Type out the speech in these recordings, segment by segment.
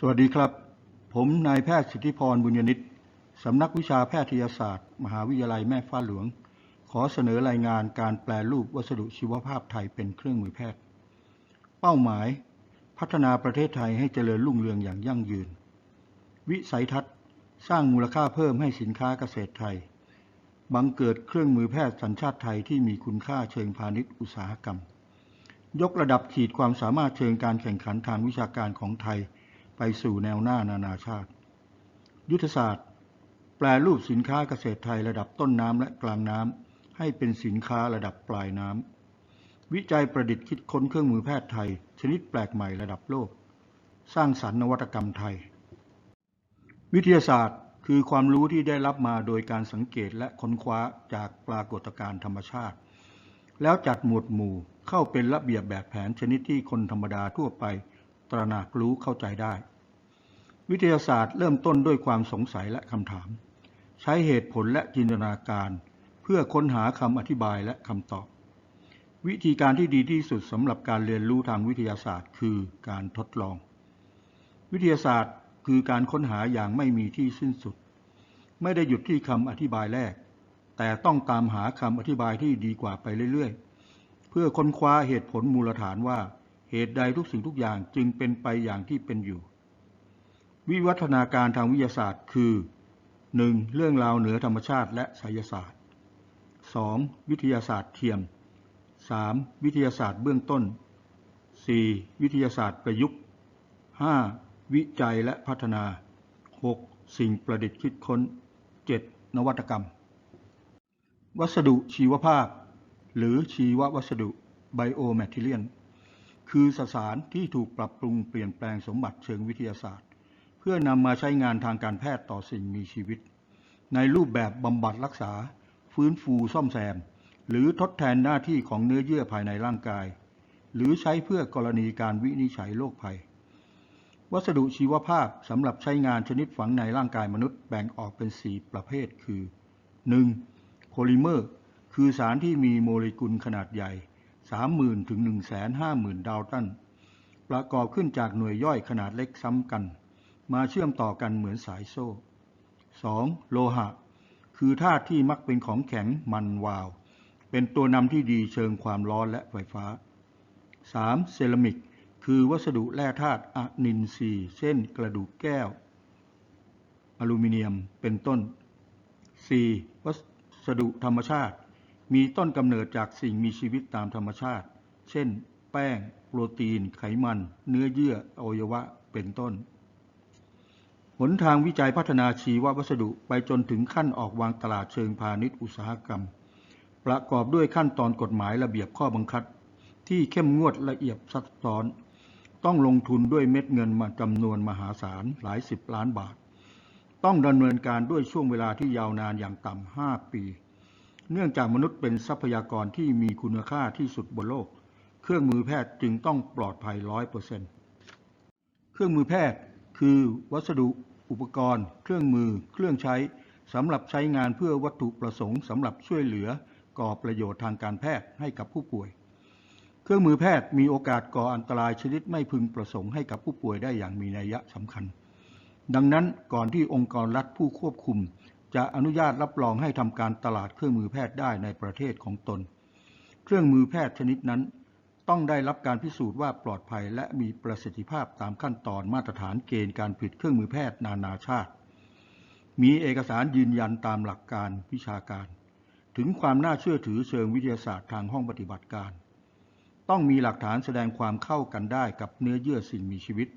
สวัสดีครับ ผมนายแพทย์สิทธิพรบุญยนิตสำนักวิชาแพทยศาสตร์ มหาวิทยาลัยแม่ฟ้าหลวง ขอเสนอรายงานการแปลรูปวัสดุชีวภาพไทยเป็นเครื่องมือแพทย์ เป้าหมาย พัฒนาประเทศไทยให้เจริญรุ่งเรืองอย่างยั่งยืน วิสัยทัศน์ สร้างมูลค่าเพิ่มให้สินค้าเกษตรไทย บังเกิดเครื่องมือแพทย์สัญชาติไทยที่มีคุณค่าเชิงพาณิชย์อุตสาหกรรม ยกระดับขีดความสามารถเชิงการแข่งขันทางวิชาการของไทย ไปสู่แนวหน้านานาชาติ ยุทธศาสตร์ แปลรูปสินค้าเกษตรไทยระดับต้นน้ำและกลางน้ำให้เป็นสินค้าระดับปลายน้ำ วิจัยประดิษฐ์คิดค้นเครื่องมือแพทย์ไทย ชนิดแปลกใหม่ระดับโลก สร้างสรรค์นวัตกรรมไทย วิทยาศาสตร์คือความรู้ที่ได้รับมาโดยการสังเกตและค้นคว้าจากปรากฏการณ์ธรรมชาติ แล้วจัดหมวดหมู่เข้าเป็นระเบียบแบบแผนชนิดที่คนธรรมดาทั่วไป ตระหนักรู้เข้าใจได้ วิทยาศาสตร์เริ่มต้นด้วยความสงสัยและคำถาม ใช้เหตุผลและจินตนาการ เพื่อค้นหาคำอธิบายและคำตอบ วิธีการที่ดีที่สุดสำหรับการเรียนรู้ทางวิทยาศาสตร์ คือการทดลอง วิทยาศาสตร์คือการค้นหาอย่างไม่มีที่สิ้นสุด ไม่ได้หยุดที่คำอธิบายแรก แต่ต้องตามหาคำอธิบายที่ดีกว่าไปเรื่อยๆ เพื่อค้นคว้าเหตุผลมูลฐานว่า เหตุใดทุกสิ่งทุกอย่างจึงเป็นไปอย่างที่เป็นอยู่ วิวัฒนาการทางวิทยาศาสตร์คือ 1. เรื่องราวเหนือธรรมชาติและไสยศาสตร์ 2. วิทยาศาสตร์เทียม 3. วิทยาศาสตร์เบื้องต้น 4. วิทยาศาสตร์ประยุกต์ 5. วิจัยและพัฒนา 6. สิ่งประดิษฐ์คิดค้น 7. นวัตกรรม วัสดุชีวภาพ หรือชีววัสดุ Biomaterial คือสสารที่ถูกปรับปรุงเปลี่ยนแปลงสมบัติเชิงวิทยาศาสตร์ เพื่อนำมาใช้งานทางการแพทย์ต่อสิ่งมีชีวิต ในรูปแบบบำบัดรักษา ฟื้นฟูซ่อมแซม หรือทดแทนหน้าที่ของเนื้อเยื่อภายในร่างกาย หรือใช้เพื่อกรณีการวินิจฉัยโรคภัย วัสดุชีวภาพสำหรับใช้งานชนิดฝังในร่างกายมนุษย์แบ่งออกเป็น 4 ประเภทคือ 1. โพลิเมอร์ คือสารที่มีโมเลกุลขนาดใหญ่ 30,000 ถึง 150,000 ดาลตัน ประกอบขึ้นจากหน่วยย่อยขนาดเล็กซ้ำกัน มาเชื่อมต่อกันเหมือนสายโซ่ 2. โลหะ คือธาตุที่มักเป็นของแข็งมันวาว เป็นตัวนำที่ดีเชิงความร้อนและไฟฟ้า 3. เซรามิก คือวัสดุแร่ธาตุอะนินทรีย์เช่นกระดูกแก้ว อลูมิเนียมเป็นต้น 4. วัสดุธรรมชาติ มีต้นกำเนิดจากสิ่งมีชีวิตตามธรรมชาติ เช่น แป้ง โปรตีน ไขมัน เนื้อเยื่อ อวัยวะ เป็นต้น หนทางวิจัยพัฒนาชีววัสดุไปจนถึงขั้นออกวางตลาดเชิงพาณิชย์อุตสาหกรรม ประกอบด้วยขั้นตอนกฎหมายระเบียบข้อบังคับ ที่เข้มงวดละเอียดซับซ้อน ต้องลงทุนด้วยเม็ดเงินมาจำนวนมหาศาลหลายสิบล้านบาท ต้องดำเนินการด้วยช่วงเวลาที่ยาวนานอย่างต่ำห้าปี เนื่องจากมนุษย์เป็นทรัพยากรที่มีคุณค่าที่สุดบนโลก เครื่องมือแพทย์จึงต้องปลอดภัยร้อยเปอร์เซ็นต์เครื่องมือแพทย์คือวัสดุอุปกรณ์ เครื่องมือ เครื่องใช้สำหรับใช้งานเพื่อวัตถุประสงค์สำหรับช่วยเหลือก่อประโยชน์ทางการแพทย์ให้กับผู้ป่วย เครื่องมือแพทย์มีโอกาสก่ออันตรายชนิดไม่พึงประสงค์ให้กับผู้ป่วยได้อย่างมีนัยสำคัญ ดังนั้นก่อนที่องค์กรรัฐผู้ควบคุม จะอนุญาตรับรองให้ทำการตลาดเครื่องมือแพทย์ได้ในประเทศของตน เครื่องมือแพทย์ชนิดนั้น ต้องได้รับการพิสูจน์ว่าปลอดภัยและมีประสิทธิภาพตามขั้นตอนมาตรฐานเกณฑ์การผลิตเครื่องมือแพทย์นานาชาติ มีเอกสารยืนยันตามหลักการวิชาการ ถึงความน่าเชื่อถือเชิงวิทยาศาสตร์ทางห้องปฏิบัติการ ต้องมีหลักฐานแสดงความเข้ากันได้กับเนื้อเยื่อสิ่งมีชีวิต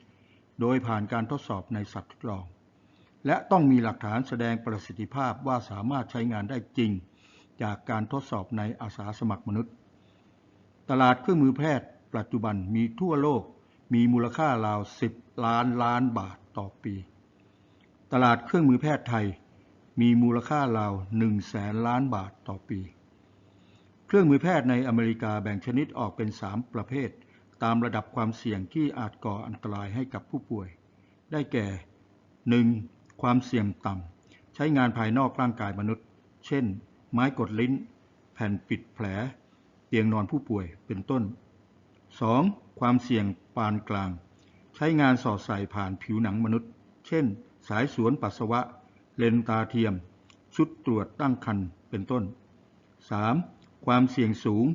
โดยผ่านการทดสอบในสัตว์ทดลอง และต้องมีหลักฐานแสดงประสิทธิภาพว่าสามารถใช้งานได้จริง จากการทดสอบในอาสาสมัครมนุษย์ ตลาดเครื่องมือแพทย์ ปัจจุบันมีทั่วโลกมีมูลค่าราว 10 ล้านล้านบาทต่อปี ตลาดเครื่องมือแพทย์ไทย มีมูลค่าราว1แสนล้านบาทต่อปี เครื่องมือแพทย์ในอเมริกาแบ่งชนิดออกเป็น 3 ประเภท ตามระดับความเสี่ยงที่อาจก่ออันตรายให้กับผู้ป่วย ได้แก่ 1. ความเสี่ยงต่ำ ใช้งานภายนอกร่างกายมนุษย์ เช่น ไม้กดลิ้น แผ่นปิดแผล เตียงนอนผู้ป่วย เป็นต้น 2. ความเสี่ยงปานกลาง ใช้งานสอดใส่ผ่านผิวหนังมนุษย์ เช่น สายสวนปัสสาวะ เลนตาเทียม ชุดตรวจตั้งครรภ์ เป็นต้น 3. ความเสี่ยงสูง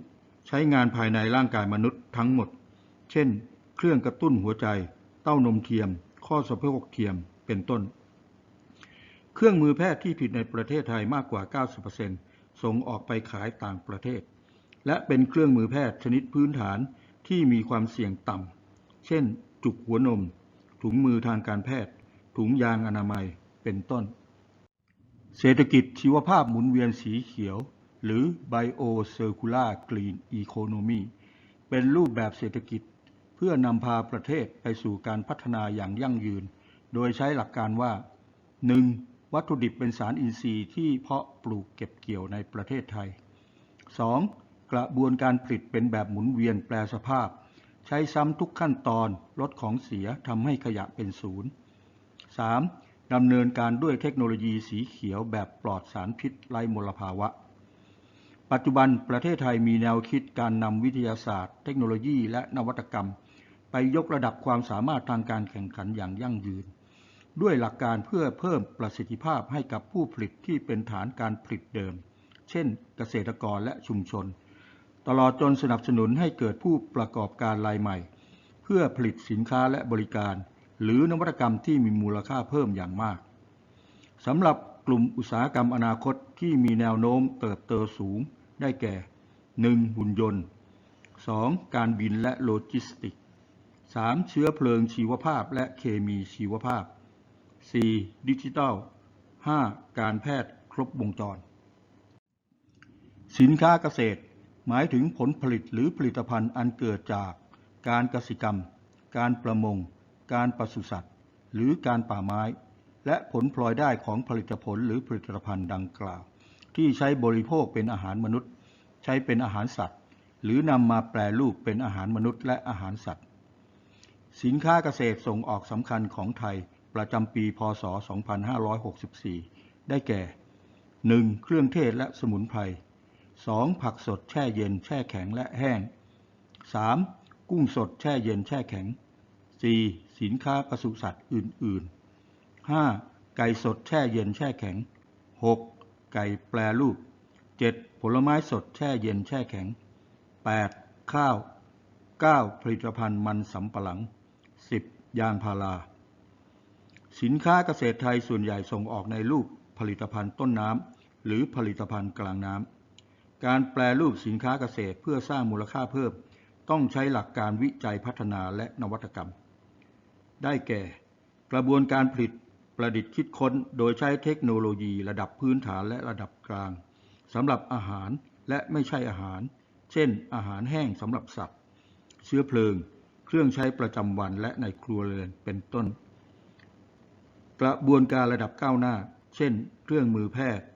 ใช้งานภายในร่างกายมนุษย์ทั้งหมด เช่น เครื่องกระตุ้นหัวใจ เต้านมเทียม ข้อสะโพกเทียม เป็นต้น เครื่องมือแพทย์ที่ผิดในประเทศไทยมากกว่า 90%ส่งออกไปขายต่างประเทศ และเป็นเครื่องมือแพทย์ชนิดพื้นฐานที่มีความเสี่ยงต่ำ เช่น จุกหัวนม ถุงมือทางการแพทย์ ถุงยางอนามัย เป็นต้น เศรษฐกิจชีวภาพหมุนเวียนสีเขียว หรือ Bio-Circular Green Economy เป็นรูปแบบเศรษฐกิจเพื่อนำพาประเทศไปสู่การพัฒนาอย่างยั่งยืน โดยใช้หลักการว่า 1. วัตถุดิบเป็นสารอินทรีย์ที่เพาะปลูกเก็บเกี่ยวในประเทศไทย 2. กระบวนการผลิตเป็นแบบหมุนเวียนแปลสภาพ ใช้ซ้ำทุกขั้นตอนลดของเสียทำให้ขยะเป็นศูนย์ 3. ดำเนินการด้วยเทคโนโลยีสีเขียวแบบปลอดสารพิษไร้มลภาวะ ปัจจุบันประเทศไทยมีแนวคิดการนำวิทยาศาสตร์ เทคโนโลยีและนวัตกรรม ไปยกระดับความสามารถทางการแข่งขันอย่างยั่งยืน ด้วยหลักการเพื่อเพิ่มประสิทธิภาพให้กับผู้ผลิตที่เป็นฐานการผลิตเดิม เช่น เกษตรกรและชุมชน ตลอดจนสนับสนุนให้เกิดผู้ประกอบการรายใหม่ เพื่อผลิตสินค้าและบริการ หรือนวัตกรรมที่มีมูลค่าเพิ่มอย่างมากสำหรับกลุ่มอุตสาหกรรมอนาคตที่มีแนวโน้มเติบโตสูง ได้แก่ 1. หุ่นยนต์ 2. การบินและโลจิสติกส์ 3. เชื้อเพลิงชีวภาพและเคมีชีวภาพ 4. ดิจิทัล 5. การแพทย์ครบวงจร สินค้าเกษตร หมายถึงผลผลิตหรือผลิตภัณฑ์อันเกิดจากการเกสิกรรม การประมง การปศุสัตว์ หรือการป่าไม้ และผลพลอยได้ของผลิตผลหรือผลิตภัณฑ์ดังกล่าว ที่ใช้บริโภคเป็นอาหารมนุษย์ ใช้เป็นอาหารสัตว์ หรือนำมาแปรรูปเป็นอาหารมนุษย์และอาหารสัตว์ สินค้าเกษตรส่งออกสำคัญของไทย ประจำปี พศ 2564 ได้แก่ 1. เครื่องเทศและสมุนไพร 2. ผักสดแช่เย็นแช่แข็งและแห้ง 3. กุ้งสดแช่เย็นแช่แข็ง 4. สินค้าปศุสัตว์อื่น ๆ 5. ไก่สดแช่เย็นแช่แข็ง 6. ไก่แปรรูป 7. ผลไม้สดแช่เย็นแช่แข็ง 8. ข้าว 9. ผลิตภัณฑ์มันสำปะหลัง 10. ยางพารา สินค้าเกษตรไทยส่วนใหญ่ส่งออกในรูปผลิตภัณฑ์ต้นน้ำหรือผลิตภัณฑ์กลางน้ำการแปลรูปสินค้าเกษตรเพื่อสร้างมูลค่าเพิ่ม ต้องใช้หลักการวิจัยพัฒนาและนวัตกรรม ได้แก่ กระบวนการผลิตประดิษฐ์คิดค้น โดยใช้เทคโนโลยีระดับพื้นฐานและระดับกลางสำหรับอาหารและไม่ใช่อาหาร เช่น อาหารแห้งสำหรับสัตว์ เชื้อเพลิง เครื่องใช้ประจำวันและในครัวเรือนเป็นต้น กระบวนการระดับก้าวหน้า เช่น เครื่องมือแพทย์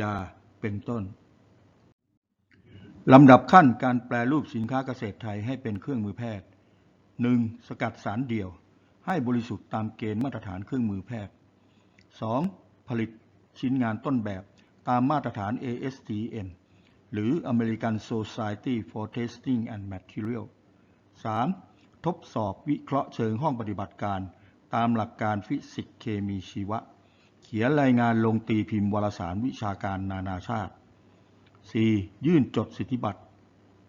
ยาเป็นต้นลำดับขั้นการแปลรูปสินค้าเกษตรไทยให้เป็นเครื่องมือแพทย์ 1. สกัดสารเดี่ยว ให้บริสุทธิ์ตามเกณฑ์มาตรฐานเครื่องมือแพทย์ 2. ผลิตชิ้นงานต้นแบบตามมาตรฐาน ASTM หรือ American Society for Testing and Material 3. ทดสอบวิเคราะห์เชิงห้องปฏิบัติการ ตามหลักการฟิสิกส์เคมีชีวะ เขียนรายงานลงตีพิมพ์วารสารวิชาการนานาชาติ 4. ยื่นจดสิทธิบัตร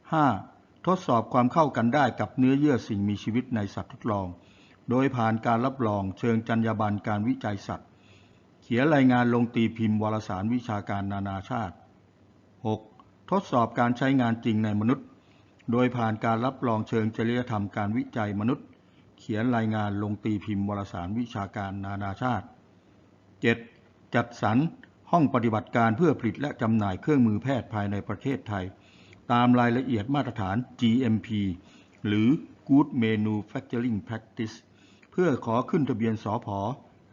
5. ทดสอบความเข้ากันได้กับเนื้อเยื่อสิ่งมีชีวิตในสัตว์ทดลอง โดยผ่านการรับรองเชิงจรรยาบรรณการวิจัยสัตว์ เขียนรายงานลงตีพิมพ์วารสารวิชาการนานาชาติ 6. ทดสอบการใช้งานจริงในมนุษย์ โดยผ่านการรับรองเชิงจริยธรรมการวิจัยมนุษย์ เขียนรายงานลงตีพิมพ์วารสารวิชาการนานาชาติ 7. จัดสรรห้องปฏิบัติการเพื่อผลิตและจำหน่ายเครื่องมือแพทย์ภายในประเทศไทย ตามรายละเอียดมาตรฐาน GMP หรือ Good Manufacturing Practice เพื่อขอขึ้นทะเบียนสอพอ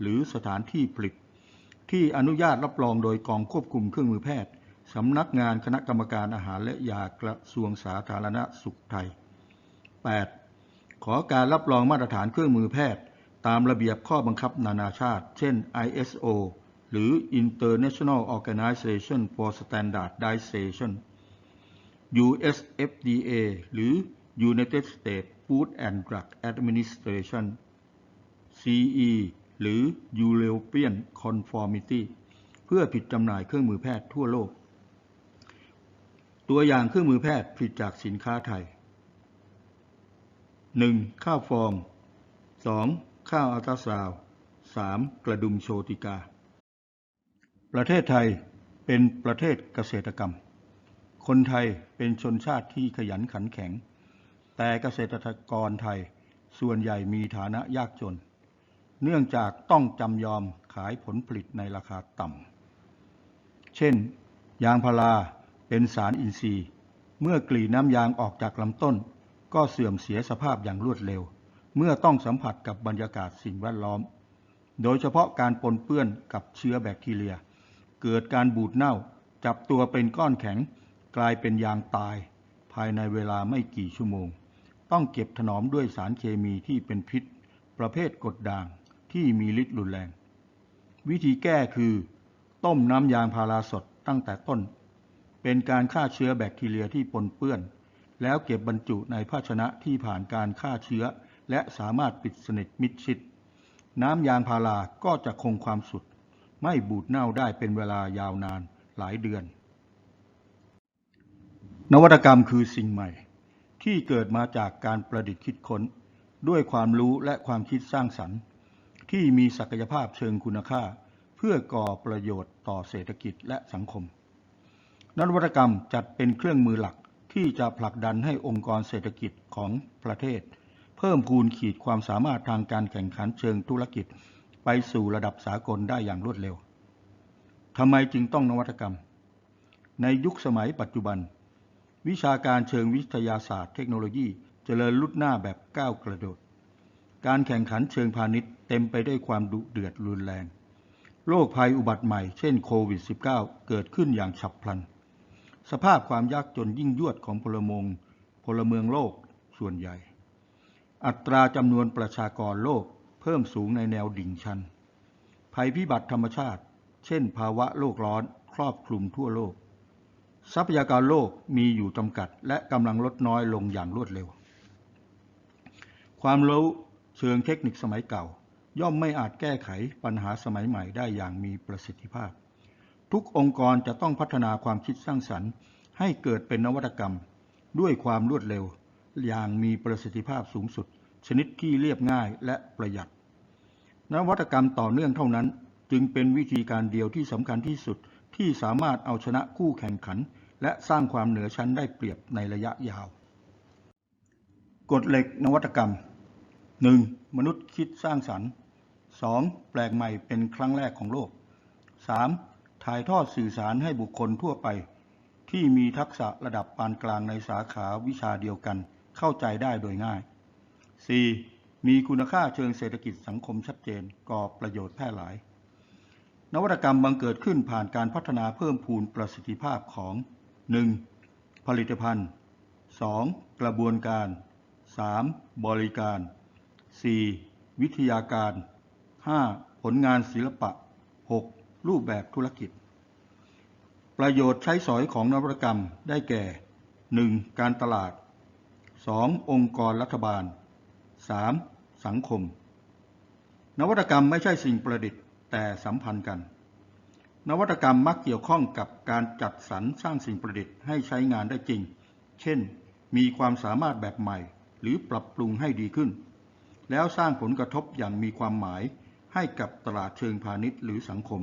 หรือสถานที่ผลิต ที่อนุญาตรับรองโดยกองควบคุมเครื่องมือแพทย์สำนักงานคณะกรรมการอาหารและยากระทรวงสาธารณสุขไทย 8. ขอการรับรองมาตรฐานเครื่องมือแพทย์ ตามระเบียบข้อบังคับนานาชาติ เช่น ISO หรือ International Organization for Standardization USFDA หรือ United States Food and Drug Administration CE หรือ European Conformity เพื่อผิดจำหน่ายเครื่องมือแพทย์ทั่วโลก ตัวอย่างเครื่องมือแพทย์ผลิตจากสินค้าไทย 1. ข้าวฟอง 2. ข้าวอัลตราซาว 3. กระดุมโชติกา ประเทศไทยเป็นประเทศเกษตรกรรม คนไทยเป็นชนชาติที่ขยันขันแข็ง แต่เกษตรกรไทยส่วนใหญ่มีฐานะยากจน เนื่องจากต้องจำยอมขายผลผลิตในราคาต่ำ เช่น ยางพาราเป็นสารอินทรีย์ เมื่อกลีน้ำยางออกจากลำต้น ก็เสื่อมเสียสภาพอย่างรวดเร็ว เมื่อต้องสัมผัสกับบรรยากาศสิ่งแวดล้อม โดยเฉพาะการปนเปื้อนกับเชื้อแบคทีเรีย เกิดการบูดเน่า จับตัวเป็นก้อนแข็ง กลายเป็นยางตาย ภายในเวลาไม่กี่ชั่วโมง ต้องเก็บถนอมด้วยสารเคมีที่เป็นพิษ ประเภทกดด่างที่มีฤทธิ์รุนแรง วิธีแก้คือ ต้มน้ำยางพาราสดตั้งแต่ต้น เป็นการฆ่าเชื้อแบคทีเรียที่ปนเปื้อน แล้วเก็บบรรจุในภาชนะที่ผ่านการฆ่าเชื้อ และสามารถปิดสนิทมิดชิด น้ำยางพาราก็จะคงความสุด ไม่บูดเน่าได้เป็นเวลายาวนานหลายเดือน นวัตกรรมคือสิ่งใหม่ ที่เกิดมาจากการประดิษฐ์คิดค้น ด้วยความรู้และความคิดสร้างสรรค์ ที่มีศักยภาพเชิงคุณค่า เพื่อก่อประโยชน์ต่อเศรษฐกิจและสังคมนวัตกรรมจัดเป็นเครื่องมือหลัก ที่จะผลักดันให้องค์กรเศรษฐกิจของประเทศ เพิ่มพูนขีดความสามารถทางการแข่งขันเชิงธุรกิจ ไปสู่ระดับสากลได้อย่างรวดเร็วทำไมจึงต้องนวัตกรรม ในยุคสมัยปัจจุบัน วิชาการเชิงวิทยาศาสตร์เทคโนโลยีเจริญลุดหน้าแบบก้าวกระโดด การแข่งขันเชิงพาณิชย์เต็มไปด้วยความดุเดือดรุนแรง โรคภัยอุบัติใหม่เช่นโควิด -19 เกิดขึ้นอย่างฉับพลัน สภาพความยากจนยิ่งยวดของพลเมืองพลเมืองโลกส่วนใหญ่ อัตราจำนวนประชากรโลกเพิ่มสูงในแนวดิ่งชัน ภัยพิบัติธรรมชาติ เช่น ภาวะโลกร้อนครอบคลุมทั่วโลก ทรัพยากรโลกมีอยู่จำกัด และกำลังลดน้อยลงอย่างรวดเร็ว ความรู้เชิงเทคนิคสมัยเก่า ย่อมไม่อาจแก้ไขปัญหาสมัยใหม่ได้อย่างมีประสิทธิภาพ ทุกองค์กรจะต้องพัฒนาความคิดสร้างสรรค์ ให้เกิดเป็นนวัตกรรม ด้วยความรวดเร็ว อย่างมีประสิทธิภาพสูงสุด ชนิดที่เรียบง่ายและประหยัด นวัตกรรมต่อเนื่องเท่านั้น จึงเป็นวิธีการเดียวที่สำคัญที่สุดที่สามารถเอาชนะคู่แข่งขัน และสร้างความเหนือชั้นได้เปรียบในระยะยาว กฎเหล็กนวัตกรรม 1. มนุษย์คิดสร้างสรรค์ 2. แปลกใหม่เป็นครั้งแรกของโลก 3. ถ่ายทอดสื่อสารให้บุคคลทั่วไป ที่มีทักษะระดับปานกลางในสาขาวิชาเดียวกันเข้าใจได้โดยง่าย 4. มีคุณค่าเชิงเศรษฐกิจสังคมชัดเจนก่อประโยชน์แพร่หลาย นวัตกรรมบังเกิดขึ้นผ่านการพัฒนาเพิ่มพูนประสิทธิภาพของ 1. ผลิตภัณฑ์ 2. กระบวนการ 3. บริการ 4. วิทยาการ 5. ผลงานศิลปะ 6. รูปแบบธุรกิจ ประโยชน์ใช้สอยของนวัตกรรมได้แก่ 1. การตลาด 2. องค์กรรัฐบาล 3. สังคม นวัตกรรมไม่ใช่สิ่งประดิษฐ์แต่สัมพันธ์กัน นวัตกรรมมักเกี่ยวข้องกับการจัดสรรสร้างสิ่งประดิษฐ์ให้ใช้งานได้จริง เช่น มีความสามารถแบบใหม่ หรือปรับปรุงให้ดีขึ้น แล้วสร้างผลกระทบอย่างมีความหมายให้กับตลาดเชิงพาณิชย์หรือสังคม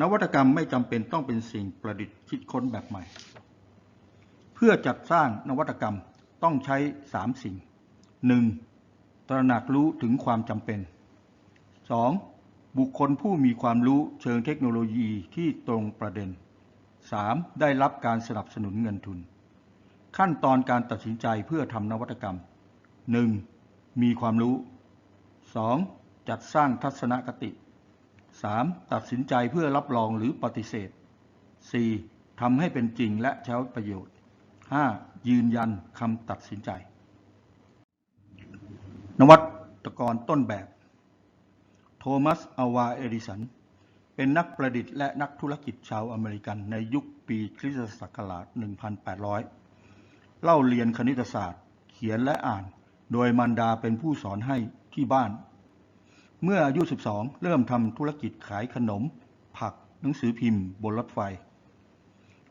นวัตกรรมไม่จำเป็นต้องเป็นสิ่งประดิษฐ์คิดค้นแบบใหม่ เพื่อจัดสร้างนวัตกรรมต้องใช้3สิ่ง 1. ตระหนักรู้ถึงความจำเป็น 2. บุคคลผู้มีความรู้เชิงเทคโนโลยีที่ตรงประเด็น 3. ได้รับการสนับสนุนเงินทุน ขั้นตอนการตัดสินใจเพื่อทำนวัตกรรม 1. มีความรู้ 2. จัดสร้างทัศนคติ 3. ตัดสินใจเพื่อรับรองหรือปฏิเสธ 4. ทำให้เป็นจริงและใช้ประโยชน์ 5. ยืนยันคำตัดสินใจ นวัตกรต้นแบบ โทมัส อวา เอดิสัน เป็นนักประดิษฐ์และนักธุรกิจชาวอเมริกันในยุคปีคริสตศักราช 1800 เล่าเรียนคณิตศาสตร์ เขียนและอ่าน โดยมารดาเป็นผู้สอนให้ที่บ้าน เมื่ออายุ 12 เริ่มทำธุรกิจขายขนม ผักหนังสือพิมพ์ บนรถไฟ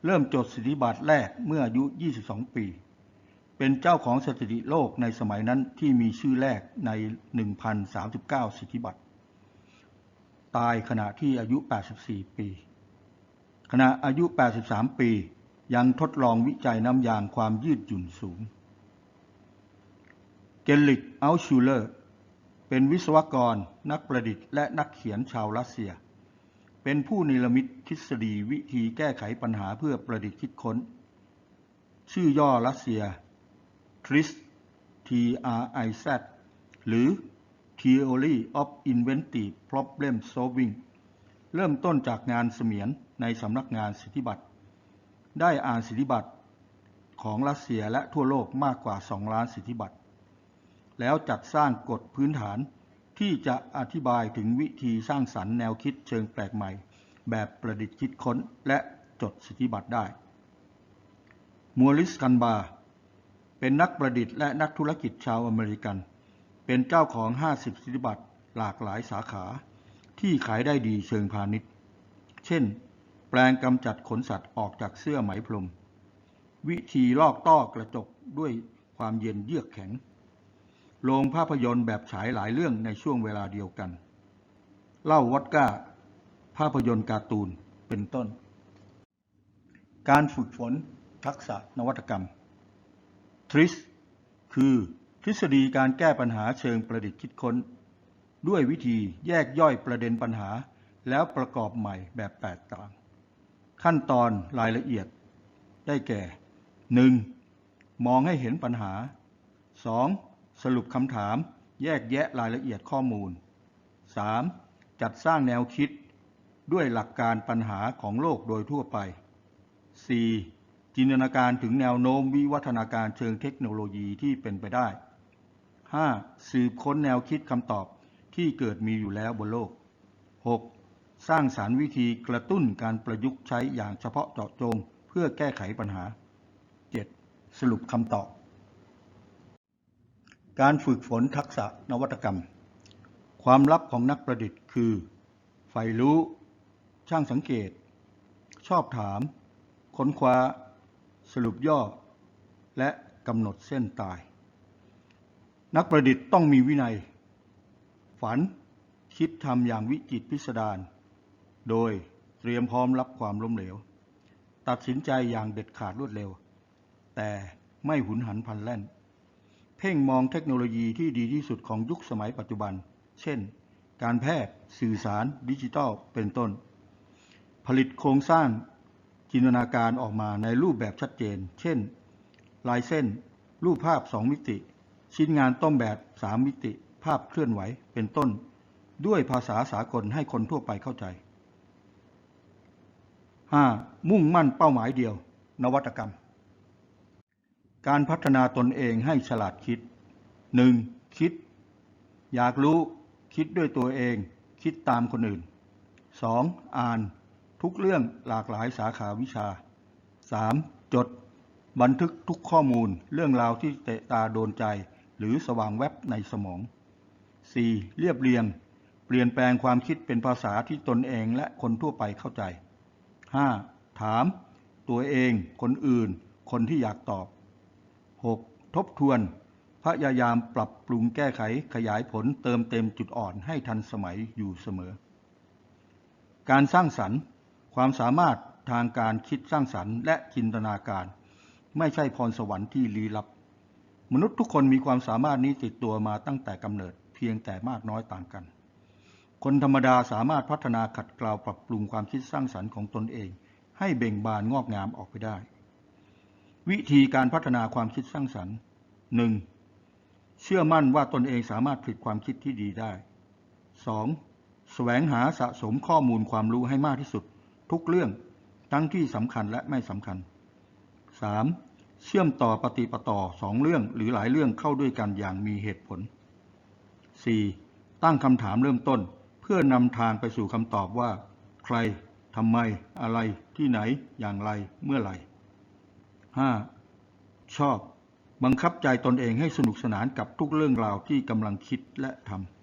เริ่มจดสิทธิบัตรแรกเมื่ออายุ 22 ปี เป็นเจ้าของสถิติโลกในสมัยนั้นที่มีชื่อแรกใน 1,039 สิทธิบัตร ตายขณะที่อายุ 84 ปี ขณะอายุ 83 ปียังทดลองวิจัยน้ำยางความยืดหยุ่นสูง เกลลิกอัลชูเลอร์ เป็นวิศวกร นักประดิษฐ์และนักเขียนชาวรัสเซีย เป็นผู้นิรมิตทฤษฎีวิธีแก้ไขปัญหาเพื่อประดิษฐ์คิดค้น ชื่อย่อรัสเซีย TRIZ T R I Z หรือ Theory of Inventive Problem Solving เริ่มต้นจากงานเสมียนในสำนักงานสิทธิบัตร ได้อ่านสิทธิบัตรของรัสเซียและทั่วโลกมากกว่า 2 ล้านสิทธิบัตร แล้วจัดสร้างกฎพื้นฐานที่จะอธิบายถึงวิธีสร้างสรรค์แนวคิดเชิงแปลกใหม่ แบบประดิษฐ์คิดค้นและจดสิทธิบัตรได้ มัวริสกันบา เป็นนักประดิษฐ์และนักธุรกิจชาวอเมริกัน เป็นเจ้าของ 50 สิทธิบัตรหลากหลายสาขา ที่ขายได้ดีเชิงพาณิชย์ เช่น แปลงกำจัดขนสัตว์ออกจากเสื้อไหมพรม วิธีลอกต้อกระจกด้วยความเย็นเยือกแข็ง โรงภาพยนตร์แบบฉายหลายเรื่องในช่วงเวลาเดียวกันเล้าวอดก้า ภาพยนตร์การ์ตูนเป็นต้น การฝึกฝนทักษะนวัตกรรม TRIZ คือทฤษฎีการแก้ปัญหาเชิงประดิษฐ์คิดค้น ด้วยวิธีแยกย่อยประเด็นปัญหา แล้วประกอบใหม่แบบแตกต่าง ขั้นตอนรายละเอียด ได้แก่ 1. มองให้เห็นปัญหา 2. สรุปคำถาม แยกแยะรายละเอียดข้อมูล 3. จัดสร้างแนวคิด ด้วยหลักการปัญหาของโลกโดยทั่วไป 4. จินตนาการถึงแนวโน้มวิวัฒนาการเชิงเทคโนโลยีที่เป็นไปได้ 5. สืบค้นแนวคิดคำตอบที่เกิดมีอยู่แล้วบนโลก 6. สร้างสารวิธีกระตุ้นการประยุกต์ใช้อย่างเฉพาะเจาะจง เพื่อแก้ไขปัญหา 7. สรุปคำตอบ การฝึกฝนทักษะนวัตกรรม ความลับของนักประดิษฐ์คือใฝ่รู้ ช่างสังเกต ชอบถาม ค้นคว้า สรุปย่อ และกำหนดเส้นตาย นักประดิษฐ์ต้องมีวินัย ฝันคิดทำอย่างวิจิตพิสดารโดยเตรียมพร้อมรับความล้มเหลว ตัดสินใจอย่างเด็ดขาดรวดเร็ว แต่ไม่หุนหันพลันแล่น เพ่งมองเทคโนโลยีที่ดีที่สุดของยุคสมัยปัจจุบัน เช่น การแพทย์ สื่อสาร ดิจิทัล เป็นต้น ผลิตโครงสร้างจินตนาการออกมาในรูปแบบชัดเจน เช่น ลายเส้น รูปภาพสองมิติ ชิ้นงานต้มแบบสามมิติ ภาพเคลื่อนไหว เป็นต้น ด้วยภาษาสากลให้คนทั่วไปเข้าใจ 5. มุ่งมั่นเป้าหมายเดียว นวัตกรรม การพัฒนาตนเองให้ฉลาดคิด 1. คิด อยากรู้ คิดด้วยตัวเอง คิดตามคนอื่น 2. อ่าน ทุกเรื่องหลากหลายสาขาวิชา 3. จด บันทึกทุกข้อมูลเรื่องราวที่เตะตาโดนใจ หรือสว่างแวบในสมอง 4. เรียบเรียง เปลี่ยนแปลงความคิดเป็นภาษาที่ตนเองและคนทั่วไปเข้าใจ 5. ถาม ตัวเอง คนอื่น คนที่อยากตอบ 6. ทบทวน พยายามปรับปรุงแก้ไขขยายผลเติมเต็มจุดอ่อนให้ทันสมัยอยู่เสมอ การสร้างสรรค์ ความสามารถทางการคิดสร้างสรรค์และจินตนาการ ไม่ใช่พรสวรรค์ที่ลี้ลับ มนุษย์ทุกคนมีความสามารถนี้ติดตัวมาตั้งแต่กำเนิดเพียงแต่มากน้อยต่างกัน คนธรรมดาสามารถพัฒนาขัดเกลาปรับปรุงความคิดสร้างสรรค์ของตนเอง ให้เบ่งบานงอกงามออกไปได้ วิธีการพัฒนาความคิดสร้างสรรค์ 1. เชื่อมั่นว่าตนเองสามารถผลิตความคิดที่ดีได้ 2. แสวงหาสะสมข้อมูลความรู้ให้มากที่สุด ทุกเรื่องทั้งที่สำคัญและไม่สำคัญ 3. เชื่อมต่อปฏิปต่อสองเรื่องหรือหลายเรื่องเข้าด้วยกันอย่างมีเหตุผล 4. ตั้งคำถามเริ่มต้น เพื่อนำทางไปสู่คำตอบว่า ใครทำไม อะไร ที่ไหน อย่างไร เมื่อไหร่ 5. ชอบ บังคับใจตนเองให้สนุกสนานกับทุกเรื่องราวที่กำลังคิดและทำ